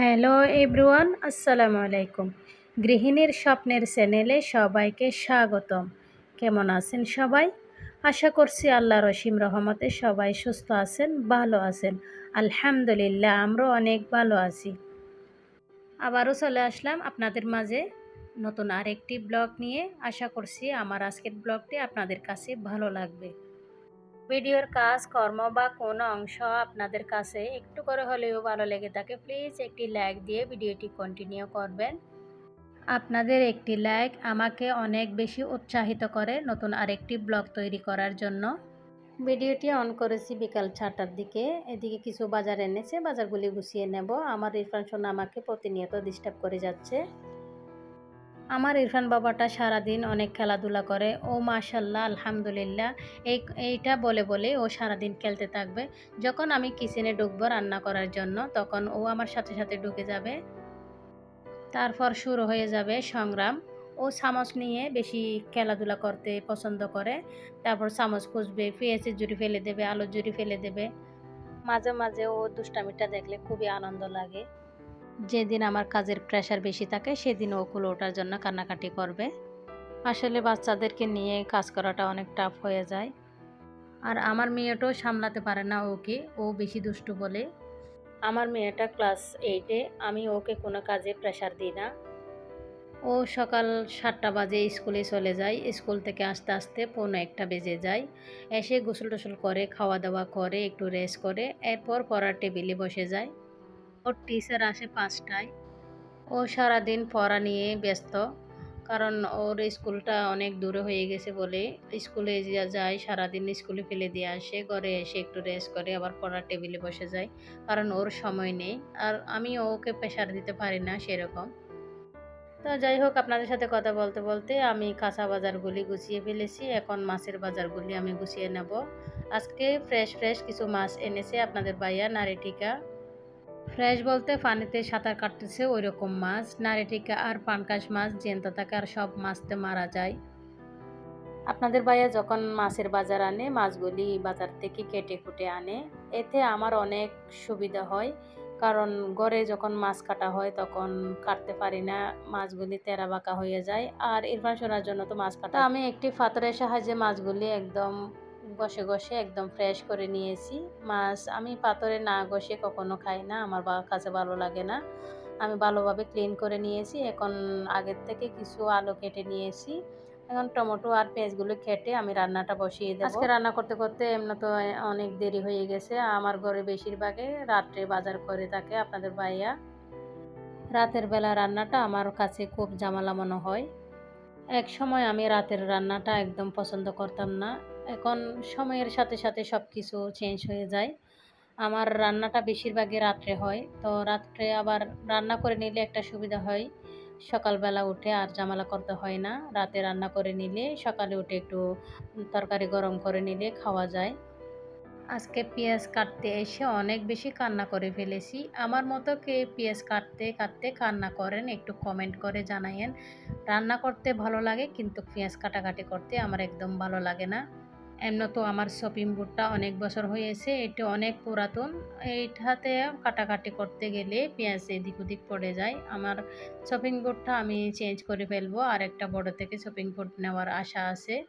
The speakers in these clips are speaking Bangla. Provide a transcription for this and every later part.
হ্যালো এভরিওয়ান, আসসালামু আলাইকুম। গৃহিণীর স্বপ্নের চ্যানেলে সবাইকে স্বাগতম। কেমন আছেন সবাই? আশা করছি আল্লাহ রসিম রহমতে সবাই সুস্থ আছেন, ভালো আছেন। আলহামদুলিল্লাহ, আমরাও অনেক ভালো আছি। আবারও চলে আসলাম আপনাদের মাঝে নতুন আরেকটি ব্লগ নিয়ে। আশা করছি আমার আজকের ব্লগটি আপনাদের কাছে ভালো লাগবে। ভিডিওর কাজ, কর্ম বা কোনো অংশ আপনাদের কাছে একটু করে হলেও ভালো লেগে থাকে প্লিজ একটি লাইক দিয়ে ভিডিওটি কন্টিনিউ করবেন। আপনাদের একটি লাইক আমাকে অনেক বেশি উৎসাহিত করে নতুন আরেকটি ব্লগ তৈরি করার জন্য। ভিডিওটি অন করেছি বিকাল চারটার দিকে, এদিকে কিছু বাজার এনেছে, বাজারগুলি গুছিয়ে নেব। আমার ইরফান আমাকে প্রতিনিয়ত ডিস্টার্ব করে যাচ্ছে। আমার ইরফান বাবাটা সারাদিন অনেক খেলাধুলা করে। ও মাশাল্লাহ আলহামদুলিল্লাহ। এই, এইটা বলে বলে ও সারাদিন খেলতে থাকবে। যখন আমি কিচেনে ঢুকবো রান্না করার জন্য, তখন ও আমার সাথে সাথে ঢুকে যাবে। তারপর শুরু হয়ে যাবে সংগ্রাম। ও চামচ নিয়ে বেশি খেলাধুলা করতে পছন্দ করে। তারপর চামচ খুঁজবে পেঁয়াজের জুড়ি ফেলে দেবে, আলুর জুড়ি ফেলে দেবে। মাঝে মাঝে ও দুষ্টামিটা দেখলে খুবই আনন্দ লাগে। যেদিন আমার কাজের প্রেশার বেশি থাকে, সেদিন ও কুলো ওঠার জন্য কান্নাকাটি করবে। আসলে বাচ্চাদেরকে নিয়ে কাজ করাটা অনেক টাফ হয়ে যায়। আর আমার মেয়েটাও সামলাতে পারে না ওকে, ও বেশি দুষ্টু বলে। আমার মেয়েটা ক্লাস এইটে আমি ওকে কোনো কাজে প্রেশার দিই না। ও সকাল সাতটা বাজে স্কুলে চলে যায়। স্কুল থেকে আসতে আসতে পৌনে একটা বেজে যায়। এসে গোসল টোসল করে খাওয়া দাওয়া করে, একটু রেস্ট করে, এরপর পড়ার টেবিলে বসে যায়। ওর টিচার আসে পাঁচটায়। ও সারাদিন পড়া নিয়ে ব্যস্ত, কারণ ওর স্কুলটা অনেক দূরে হয়ে গেছে বলে। স্কুলে যায় সারাদিন স্কুলে ফেলে দিয়ে আসে, ঘরে এসে একটু রেস্ট করে, আবার পড়ার টেবিলে বসে যায়, কারণ ওর সময় নেই। আর আমি ওকে প্রেশার দিতে পারি না সেরকম। তো যাই হোক, আপনাদের সাথে কথা বলতে বলতে আমি কাঁচা বাজারগুলি গুছিয়ে ফেলেছি, এখন মাছের বাজারগুলি আমি গুছিয়ে নেব। আজকে ফ্রেশ ফ্রেশ কিছু মাছ এনেছে আপনাদের বাইয়া নারিটিকা। ফ্রেশ বলতে পানিতে সাঁতার কাটতেছে ওই রকম মাছ, নারিটিকা আর পানকাশ মাছ জ্যান্ত থাকে আর সব মাছতে মারা যায়। আপনাদের ভাইয়া যখন মাছের বাজার আনে, মাছগুলি বাজার থেকে কেটে কুটে আনে, এতে আমার অনেক সুবিধা হয়। কারণ ঘরে যখন মাছ কাটা হয়, তখন কাটতে পারি না, মাছগুলি তেরা বাঁকা হয়ে যায়। আর ইরফান শোনার জন্য তো মাছ কাটা আমি একটি ফাতরের সাহায্যে মাছগুলি একদম ঘষে ঘষে একদম ফ্রেশ করে নিয়েছি। মাছ আমি পাথরে না ঘষে কখনো খাই না আমার কাছে ভালো লাগে না। আমি ভালোভাবে ক্লিন করে নিয়েছি। এখন আগের থেকে কিছু আলু কেটে নিয়েছি। এখন টমেটো আর পেঁয়াজগুলো কেটে আমি রান্নাটা বসিয়ে দেবো। আজকে রান্না করতে করতে এমনি তো অনেক দেরি হয়ে গেছে। আমার ঘরে বেশিরভাগে রাত্রে বাজার করে থাকে আপনাদের ভাইয়া। রাতের বেলা রান্নাটা আমার কাছে খুব জামালা মনে হয়। এক সময় আমি রাতের রান্নাটা একদম পছন্দ করতাম না। এখন সময়ের সাথে সাথে সব কিছু চেঞ্জ হয়ে যায়। আমার রান্নাটা বেশিরভাগই রাত্রে হয়। তো রাত্রে আবার রান্না করে নিলে একটা সুবিধা হয়। সকালবেলা উঠে আর জামালা করতে হয় না। রাতে রান্না করে নিলে সকালে উঠে একটু তরকারি গরম করে নিলে খাওয়া যায়। আজকে পেঁয়াজ কাটতে এসে অনেক বেশি কান্না করে ফেলেছি। আমার মতো কে পেঁয়াজ কাটতে কাটতে কান্না করেন একটু কমেন্ট করে জানাইয়েন রান্না করতে ভালো লাগে কিন্তু পেঁয়াজ কাটাকাটি করতে আমার একদম ভালো লাগে না। এমন তো আমার শপিং বুটটা অনেক বছর হয়েছে, এটা অনেক পুরাতন। এইটাতে কাটাকাটি করতে গেলে পেঁয়াজ এদিক ওদিক পড়ে যায়। আমার শপিং বুটটা আমি চেঞ্জ করে ফেলব, আর একটা বড় থেকে শপিং বুট নেওয়ার আশা আছে।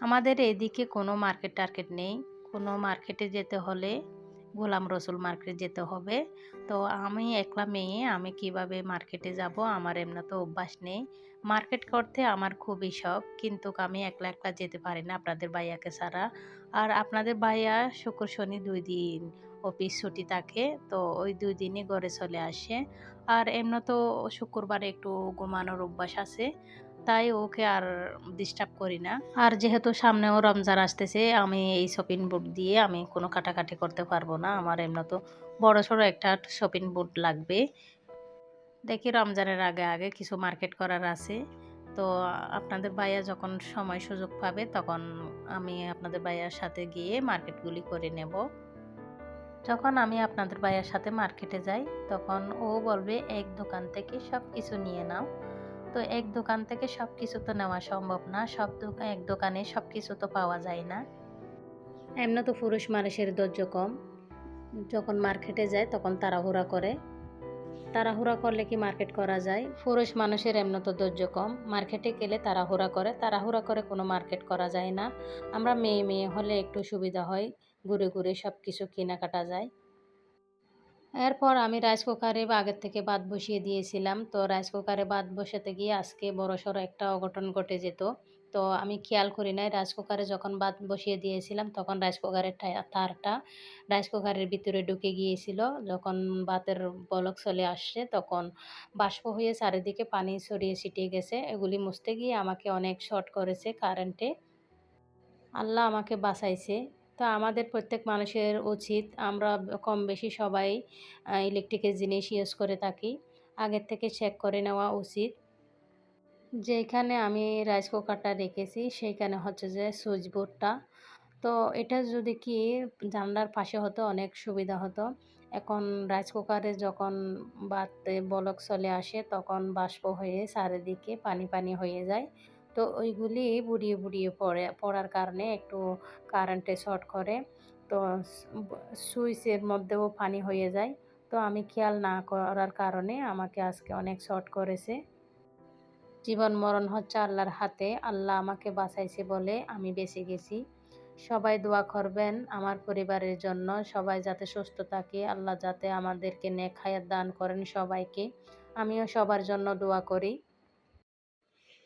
আমাদের এদিকে কোনো মার্কেট টার্কেট নেই। কোনো মার্কেটে যেতে হলে গোলাম রসুল মার্কেট যেতে হবে। তো আমি একলা মেয়ে, আমি কীভাবে মার্কেটে যাব আমার এমনি তো অভ্যাস নেই। মার্কেট করতে আমার খুবই শখ, কিন্তু আমি একলা একলা যেতে পারি না আপনাদের ভাইয়াকে ছাড়া। আর আপনাদের ভাইয়া শুক্র শনি দুই দিন অফিস ছুটি থাকে, তো ওই দুই দিনই ঘরে চলে আসে। আর এমনি তো শুক্রবারে একটু ঘুমানোর অভ্যাস আছে। তাই ওকে আর ডিস্টার্ব করি না। আর যেহেতু সামনেও রমজান আসতেছে, আমি এই শপিং বুট দিয়ে আমি কোনো কাটাকাটি করতে পারব না। আমার এমনি তো বড় সড়ো একটা শপিং বুট লাগবে। দেখি রমজানের আগে আগে কিছু মার্কেট করার আছে। তো আপনাদের ভাইয়া যখন সময় সুযোগ পাবে, তখন আমি আপনাদের ভাইয়ার সাথে গিয়ে মার্কেটগুলি করে নেব। যখন আমি আপনাদের ভাইয়ার সাথে মার্কেটে যাই, তখন ও বলবে, এক দোকান থেকে সব কিছু নিয়ে নাও। তো এক দোকান থেকে সব কিছু তো নেওয়া সম্ভব না, সব এক দোকানে সব কিছু তো পাওয়া যায় না। এমনি তো পুরুষ মানুষের ধৈর্য কম। যখন মার্কেটে যায় তখন তাড়াহুড়া করে। তাড়াহুড়া করলে কি মার্কেট করা যায়? পুরুষ মানুষের এমন তো ধৈর্য কম। মার্কেটে গেলে তাড়াহুড়া করে। তাড়াহুড়া করে কোনো মার্কেট করা যায় না। আমরা মেয়ে মেয়ে হলে একটু সুবিধা হয়। ঘুরে ঘুরে সব কিছু কেনাকাটা যায়। এরপর আমি রাইস কুকারে আগের থেকে ভাত বসিয়ে দিয়েছিলাম। তো রাইস কুকারে ভাত বসাতে গিয়ে আজকে বড় সড়ো একটা অঘটন ঘটে যেত। তো আমি খেয়াল করি নাই রাইস কুকারে যখন ভাত বসিয়ে দিয়েছিলাম, তখন রাইস কুকারের তারটা রাইস কুকারের ভিতরে ঢুকে গিয়েছিল। যখন ভাতের বলক চলে আসছে, তখন বাষ্প হয়ে চারিদিকে পানি ছড়িয়ে ছিটিয়ে গেছে। এগুলি মুছতে গিয়ে আমাকে অনেক শর্ট করেছে কারেন্টে আল্লাহ আমাকে বাঁচাইছে। তো আমাদের প্রত্যেক মানুষের উচিত আমরা কম বেশি সবাই ইলেকট্রিকের জিনিস ইউজ করে থাকি। আগের থেকে চেক করে নেওয়া উচিত। যেখানে আমি রাইস কুকারটা রেখেছি, সেইখানে হচ্ছে যে সুইচ বোর্ডটা তো এটা যদি কি জানলার পাশে হতো অনেক সুবিধা হতো। এখন রাইস কুকারে যখন বাতে বলক চলে আসে, তখন বাষ্প হয়ে চারিদিকে পানি পানি হয়ে যায়। তো ওইগুলি বুড়িয়ে বুড়িয়ে পড়ে, পড়ার কারণে একটু কারেন্টে শর্ট করে। তো সুইচের মধ্যেও পানি হয়ে যায়। তো আমি খেয়াল না করার কারণে আমাকে আজকে অনেক শর্ট করেছে। জীবন মরণ হচ্ছে আল্লাহর হাতে। আল্লাহ আমাকে বাঁচাইছে বলে আমি বেঁচে গেছি। সবাই দোয়া করবেন আমার পরিবারের জন্য। সবাই যাতে সুস্থ থাকে। আল্লাহ যাতে আমাদেরকে নেক দান করেন সবাইকে। আমিও সবার জন্য দোয়া করি।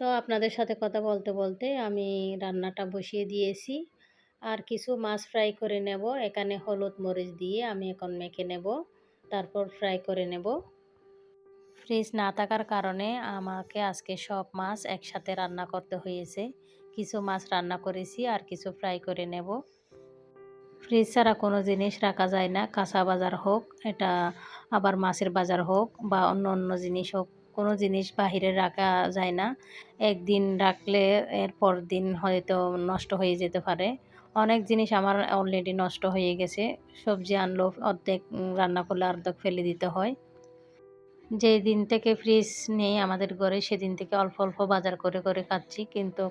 তো আপনাদের সাথে কথা বলতে বলতে আমি রান্নাটা বসিয়ে দিয়েছি। আর কিছু মাছ ফ্রাই করে নেব। এখানে হলুদ মরিচ দিয়ে আমি এখন মেখে নেব। তারপর ফ্রাই করে নেব। ফ্রিজ না থাকার কারণে আমাকে আজকে সব মাছ একসাথে রান্না করতে হয়েছে। কিছু মাছ রান্না করেছি আর কিছু ফ্রাই করে নেব। ফ্রিজ ছাড়া কোনো জিনিস রাখা যায় না। কাঁচা বাজার হোক, এটা আবার মাছের বাজার হোক বা অন্য অন্য জিনিস হোক। কোনো জিনিস বাহিরে রাখা যায় না। একদিন রাখলে এরপর দিন হয়তো নষ্ট হয়ে যেতে পারে। অনেক জিনিস আমার অলরেডি নষ্ট হয়ে গেছে। সবজি আনলো, অর্ধেক রান্না করলে অর্ধেক ফেলে দিতে হয়। যে দিন থেকে ফ্রিজ নেই আমাদের ঘরে, সেদিন থেকে অল্প অল্প বাজার করে করে খাচ্ছি। কিন্তু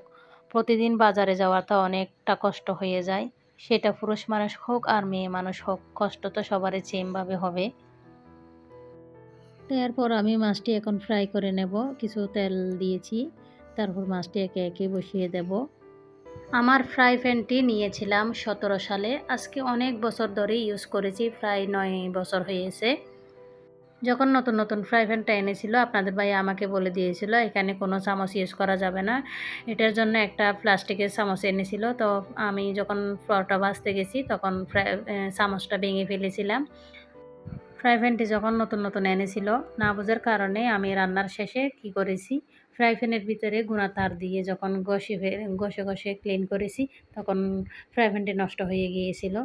প্রতিদিন বাজারে যাওয়াটা অনেকটা কষ্ট হয়ে যায়। সেটা পুরুষ মানুষ হোক আর মেয়ে মানুষ হোক, কষ্ট তো সবারই সেমভাবে হবে। এরপর আমি মাছটি এখন ফ্রাই করে নেব। কিছু তেল দিয়েছি, তারপর মাছটি একে একে বসিয়ে দেব। আমার ফ্রাই প্যানটি নিয়েছিলাম সতেরো সালে। আজকে অনেক বছর ধরে ইউজ করেছি, প্রায় নয় বছর হয়েছে। যখন নতুন নতুন ফ্রাই প্যানটা এনেছিল, আপনাদের ভাই আমাকে বলে দিয়েছিল, এখানে কোনো চামচ ইউজ করা যাবে না। এটার জন্য একটা প্লাস্টিকের চামচ এনেছিল। তো আমি যখন ফ্রটা বাঁচতে গেছি, তখন ফ্রাই চামচটা ভেঙে ফেলেছিলাম। ফ্রাই প্যানটি যখন নতুন নতুন এনেছিল, না বোঝার কারণে আমি রান্নার শেষে কি করেছি, ফ্রাই প্যানের ভিতরে গুঁড়া তার দিয়ে যখন ঘষে ঘষে ঘষে ক্লিন করেছি, তখন ফ্রাই প্যানটি নষ্ট হয়ে গিয়েছিল।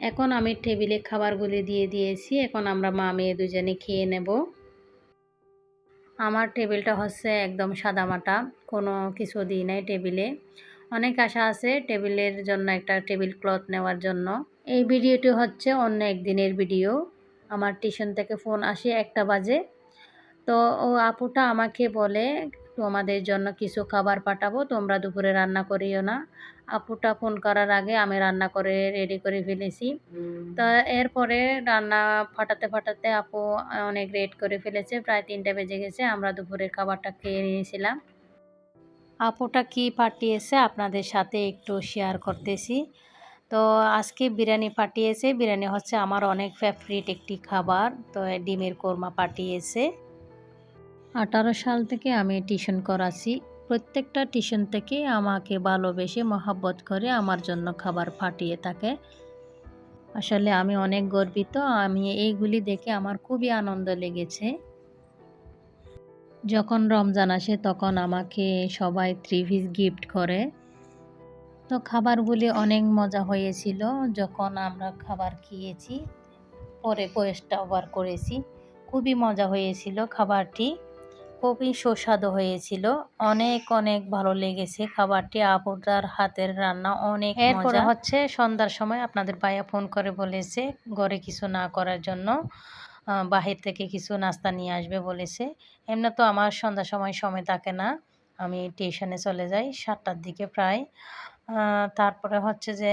এখন আমি টেবিলে খাবারগুলি দিয়ে দিয়েছি, এখন আমরা মা মেয়ে দুজনে খেয়ে নেব। আমার টেবিলটা হচ্ছে একদম সাদামাটা কোনো কিছু দিই নাই টেবিলে। অনেক আশা আছে টেবিলের জন্য একটা টেবিল ক্লথ নেওয়ার জন্য। এই ভিডিওটি হচ্ছে অন্য একদিনের ভিডিও। আমার টিউশন থেকে ফোন আসে একটা বাজে। তো ও আপুটা আমাকে বলে, তোমাদের জন্য কিছু খাবার পাঠাবো, তোমরা দুপুরে রান্না করিও না। আপুটা ফোন করার আগে আমি রান্না করে রেডি করে ফেলেছি। তো এরপরে রান্না ফাটাতে ফাটাতে আপু অনেক রেড করে ফেলেছে, প্রায় তিনটে বেজে গেছে, আমরা দুপুরের খাবারটা খেয়ে নিয়েছিলাম। আপুটা কি পাঠিয়েছে আপনাদের সাথে একটু শেয়ার করতেছি। তো আজকে বিরিয়ানি পাঠিয়েছে। বিরিয়ানি হচ্ছে আমার অনেক ফেভারিট একটি খাবার। তো ডিমের কোরমা পাঠিয়েছে। আঠারো সাল থেকে আমি টিউশন করাছি প্রত্যেকটা টিউশন থেকে আমাকে ভালোবেসে মহাব্বত করে আমার জন্য খাবার পাঠিয়ে থাকে। আসলে আমি অনেক গর্বিত। আমি এইগুলি দেখে আমার খুবই আনন্দ লেগেছে। যখন রমজান আসে তখন আমাকে সবাই থ্রি পিস গিফট করে। তো খাবারগুলি অনেক মজা হয়েছিল। যখন আমরা খাবার খেয়েছি, পরে বয়সটা ওভার করেছি, খুবই মজা হয়েছিল খাবারটি। খুবই সুস্বাদু হয়েছিল। অনেক অনেক ভালো লেগেছে খাবারটি। আপুদার হাতের রান্না অনেক এরপরে হচ্ছে সন্ধ্যার সময় আপনাদের ভাইয়া ফোন করে বলেছে, ঘরে কিছু না করার জন্য বাহির থেকে কিছু নাস্তা নিয়ে আসবে বলেছে। এমনি তো আমার সন্ধ্যার সময় সময় থাকে না। আমি টিউশনে চলে যাই সাতটার দিকে প্রায়। তারপরে হচ্ছে যে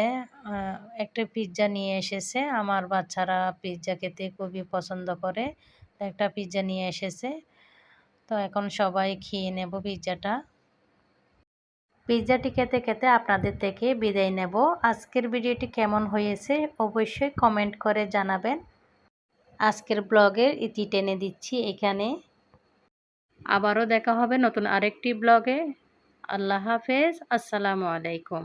একটা পিৎজা নিয়ে এসেছে। আমার বাচ্চারা পিৎজা খেতে খুবই পছন্দ করে একটা পিৎজা নিয়ে এসেছে। তো এখন সবাই খেয়ে নেব পিৎজাটা পিৎজাটি খেতে খেতে আপনাদের থেকে বিদায় নেব। আজকের ভিডিওটি কেমন হয়েছে অবশ্যই কমেন্ট করে জানাবেন। আজকের ব্লগের ইতি টেনে দিচ্ছি এখানে। আবারও দেখা হবে নতুন আরেকটি ব্লগে। আল্লাহ হাফেজ। আসসালামু আলাইকুম।